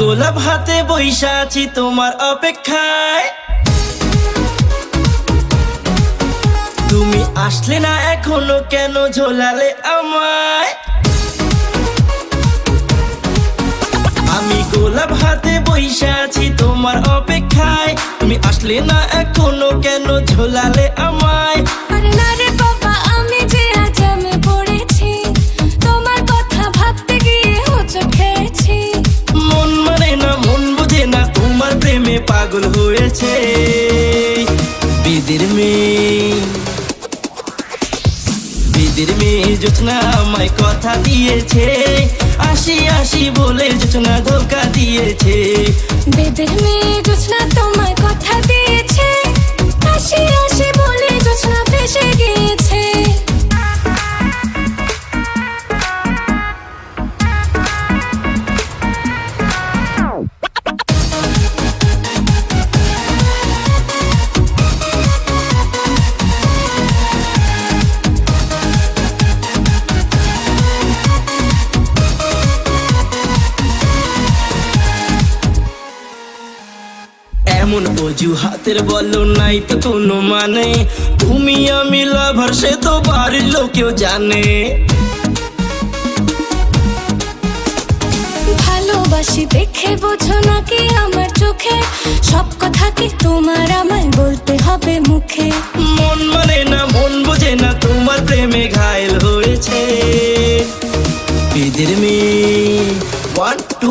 গোলাপ হাতে বইসা আছি তোমার অপেক্ষায়। তুমি আসলে না, এখনও কেন ঝোলালে আমায়? আমি গোলাপ হাতে বইসা আছি তোমার অপেক্ষায়। তুমি আসলে না, এখনও কেন ঝোলালে আমায়? পাগল হয়েছে বিদির মেয়ে। বিদির মেয়ে জোছনা আমায় কথা দিয়েছে। আসি আসি বলে জোছনা ধোকা দিয়েছে। বেদের মেয়ে জোছনা তোমায় কথা দিয়েছে। অজুহাতের বলো নাই তো কোনো মানে। তুমি আমি লাভার সে তো বাড়ির লোকেও জানে। ভালোবাসি দেখে বোঝো নাকি আমার চোখে। সব কথা কি তোমার আমায় বলতে হবে মুখে? মন মানে না মন বোঝে না তোমার প্রেমে ঘায়ল হয়েছে। বিদের মেয়ে ওয়ান টু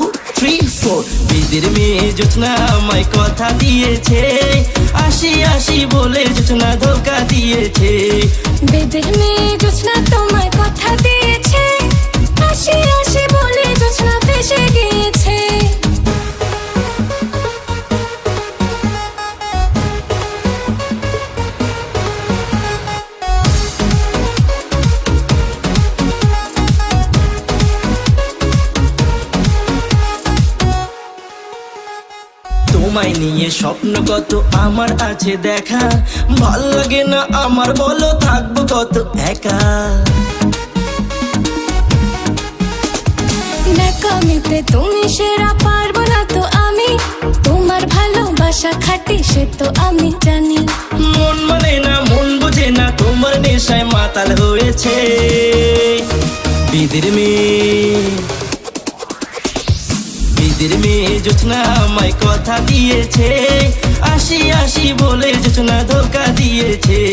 বিদের মেয়ে জোছনা আমায় কথা দিয়েছে। আসি আসি বলে জোছনা ধোকা দিয়েছে। বেদের মেয়ে তোমায় নিয়ে স্বপ্ন কত আমার আছে দেখা। ভালো লাগে না আমার বলো থাকব কত একা। ন্যাকামিতে তুমি সেরা পারব না তো আমি। তোমার ভালোবাসা খাটি সে তো আমি জানি। মন মানে না মন বোঝে না তোমার নেশায় মাতাল হয়েছে। বিদের মেয়ে জোছনা আমায় কথা দিয়েছে। আসি আসি বলে জোছনা ধোকা দিয়েছে।